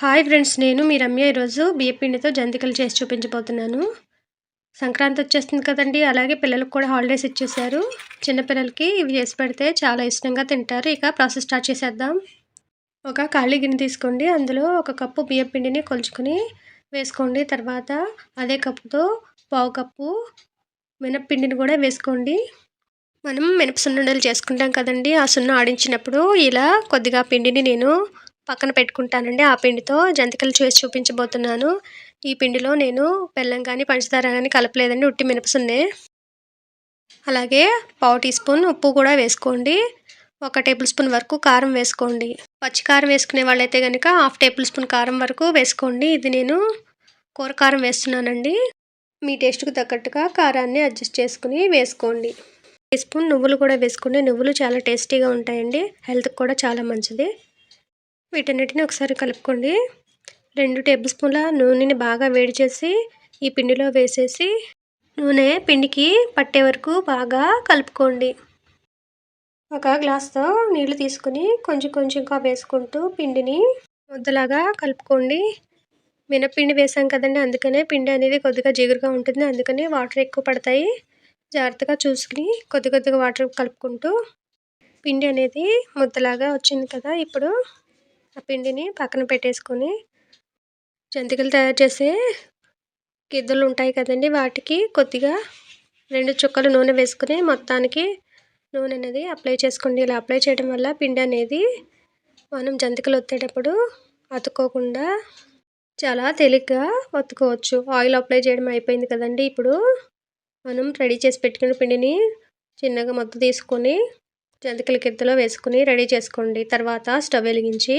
Hi friends నేను మీ రమ్య ఈరోజు బియ్యపిండితో జంతికలు చేసి చూపించబోతున్నాను. సంక్రాంతి వచ్చేస్తుంది కదండి అలాగే పిల్లలకు కూడా హాలిడేస్ ఇచ్చేసారు చిన్నపిల్లలకి ఇవి చేసి పెడితే చాలా ఇష్టంగా తింటారు. ఇక ప్రాసెస్ స్టార్ట్ చేసేద్దాం. ఒక ఖాళీ గిన్నె తీసుకోండి అందులో ఒక కప్పు బియ్యపిండిని కొలుచుకొని వేసుకోండి. తర్వాత అదే కప్పుతో పావు కప్పు మినప్పిండిని కూడా వేసుకోండి. మనం మినప సున్నుండలు చేసుకుంటాం కదండి ఆ సున్న ఆడించినప్పుడు ఇలా కొద్దిగా పిండిని నేను పక్కన పెట్టుకుంటానండి ఆ పిండితో జంతికలు చేసి చూపించబోతున్నాను. ఈ పిండిలో నేను బెల్లం కానీ పంచదార కానీ కలపలేదండి ఉట్టి మినపసున్నే. అలాగే పావు టీ స్పూన్ ఉప్పు కూడా వేసుకోండి. ఒక టేబుల్ స్పూన్ వరకు కారం వేసుకోండి. పచ్చి కారం వేసుకునే వాళ్ళైతే కనుక హాఫ్ టేబుల్ స్పూన్ కారం వరకు వేసుకోండి. ఇది నేను కూర కారం వేస్తున్నానండి. మీ టేస్ట్కి తగ్గట్టుగా కారాన్ని అడ్జస్ట్ చేసుకుని వేసుకోండి. టీ స్పూన్ నువ్వులు కూడా వేసుకోండి. నువ్వులు చాలా టేస్టీగా ఉంటాయండి. హెల్త్కి కూడా చాలా మంచిది. వీటన్నిటిని ఒకసారి కలుపుకోండి. రెండు టేబుల్ స్పూన్ల నూనెని బాగా వేడి చేసి ఈ పిండిలో వేసేసి నూనె పిండికి పట్టే వరకు బాగా కలుపుకోండి. ఒక గ్లాస్తో నీళ్ళు తీసుకుని కొంచెం కొంచెంగా వేసుకుంటూ పిండిని ముద్దలాగా కలుపుకోండి. మినపిండి వేసాం కదండి అందుకనే పిండి అనేది కొద్దిగా జిగురుగా ఉంటుంది అందుకనే వాటర్ ఎక్కువ పడతాయి. జాగ్రత్తగా చూసుకుని కొద్ది కొద్దిగా వాటర్ కలుపుకుంటూ పిండి అనేది ముద్దలాగా వచ్చింది కదా ఇప్పుడు ఆ పిండిని పక్కన పెట్టేసుకొని జంతికలు తయారు చేసే గిద్దలు ఉంటాయి కదండి. వాటికి కొద్దిగా రెండు చుక్కలు నూనె వేసుకుని మొత్తానికి నూనె అనేది అప్లై చేసుకోండి. ఇలా అప్లై చేయడం వల్ల పిండి అనేది మనం జంతికలు ఒత్తేటప్పుడు అతుక్కోకుండా చాలా తేలిగ్గా ఒత్తుకోవచ్చు. ఆయిల్ అప్లై చేయడం అయిపోయింది కదండి. ఇప్పుడు మనం రెడీ చేసి పెట్టుకున్న పిండిని చిన్నగా మొత్తం తీసుకొని జంతికల గిద్దలో వేసుకుని రెడీ చేసుకోండి. తర్వాత స్టవ్ వెలిగించి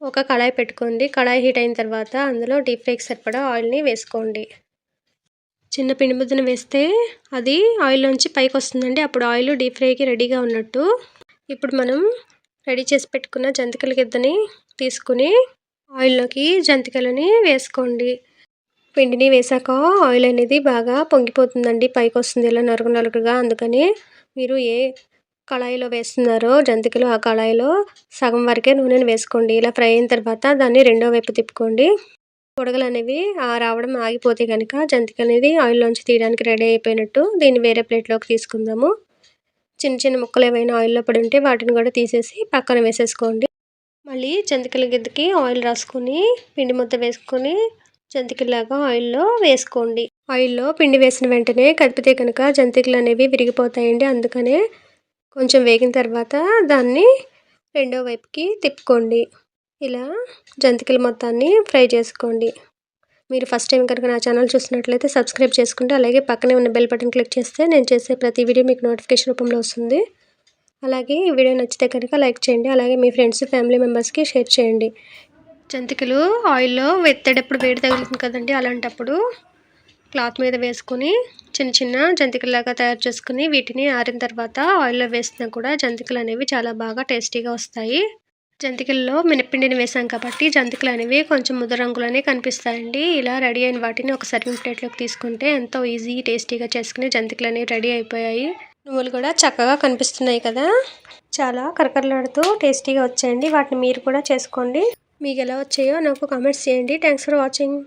ఒక కళాయి పెట్టుకోండి. కళాయి హీట్ అయిన తర్వాత అందులో డీప్ ఫ్రైకి సరిపడా ఆయిల్ని వేసుకోండి. చిన్న పిండి ముద్దను వేస్తే అది ఆయిల్లోంచి పైకి వస్తుందండి. అప్పుడు ఆయిల్ డీప్ ఫ్రైకి రెడీగా ఉన్నట్టు ఇప్పుడు మనం రెడీ చేసి పెట్టుకున్న జంతికల గిద్దని తీసుకుని ఆయిల్లోకి జంతికలని వేసుకోండి. పిండిని వేసాక ఆయిల్ అనేది బాగా పొంగిపోతుందండి. పైకి వస్తుంది ఇలా నలుగు నలుగుగా అందుకని మీరు ఏ కళాయిలో వేస్తున్నారో. జంతికలు ఆ కళాయిలో సగం వరకే నూనెను వేసుకోండి. ఇలా ఫ్రై అయిన తర్వాత దాన్ని రెండో వైపు తిప్పుకోండి. పొడగలు అనేవి రావడం ఆగిపోతే కనుక జంతిక అనేది ఆయిల్లోంచి తీయడానికి రెడీ అయిపోయినట్టు దీన్ని వేరే ప్లేట్లోకి తీసుకుందాము. చిన్న చిన్న ముక్కలు ఏమైనా ఆయిల్లో పడి ఉంటే వాటిని కూడా తీసేసి పక్కన వేసేసుకోండి. మళ్ళీ జంతికల గిద్దకి ఆయిల్ రాసుకొని పిండి ముద్ద వేసుకొని జంతికలాగా ఆయిల్లో వేసుకోండి. ఆయిల్లో పిండి వేసిన వెంటనే కదిపితే కనుక జంతికలు అనేవి విరిగిపోతాయండి. అందుకనే కొంచెం వేగిన తర్వాత దాన్ని రెండో వైపుకి తిప్పుకోండి. ఇలా జంతికల మొత్తాన్ని ఫ్రై చేసుకోండి. మీరు ఫస్ట్ టైం కనుక నా ఛానల్ చూసినట్లయితే సబ్స్క్రైబ్ చేసుకుంటే అలాగే పక్కనే ఉన్న బెల్ బటన్ క్లిక్ చేస్తే నేను చేసే ప్రతి వీడియో మీకు నోటిఫికేషన్ రూపంలో వస్తుంది. అలాగే ఈ వీడియో నచ్చితే కనుక లైక్ చేయండి అలాగే మీ ఫ్రెండ్స్ ఫ్యామిలీ మెంబర్స్కి షేర్ చేయండి. జంతికలు ఆయిల్లో వెత్తేటప్పుడు వేడి తగులుతుంది కదండి అలాంటప్పుడు క్లాత్ మీద వేసుకొని చిన్న చిన్న జంతికల్లాగా తయారు చేసుకుని వీటిని ఆరిన తర్వాత ఆయిల్లో వేసినా కూడా జంతికలు అనేవి చాలా బాగా టేస్టీగా వస్తాయి. జంతికల్లో మినపిండిని వేసాం కాబట్టి జంతికలు అనేవి కొంచెం ముద్ద రంగులోనే కనిపిస్తాయండి. ఇలా రెడీ అయిన వాటిని ఒక సర్వింగ్ ప్లేట్లోకి తీసుకుంటే ఎంతో ఈజీ టేస్టీగా చేసుకుని జంతికలు అనేవి రెడీ అయిపోయాయి. నువ్వులు కూడా చక్కగా కనిపిస్తున్నాయి కదా? చాలా కరకరలాడుతూ టేస్టీగా వచ్చాయండి. వాటిని మీరు కూడా చేసుకోండి. మీకు ఎలా వచ్చాయో నాకు కామెంట్స్ చేయండి. Thanks for watching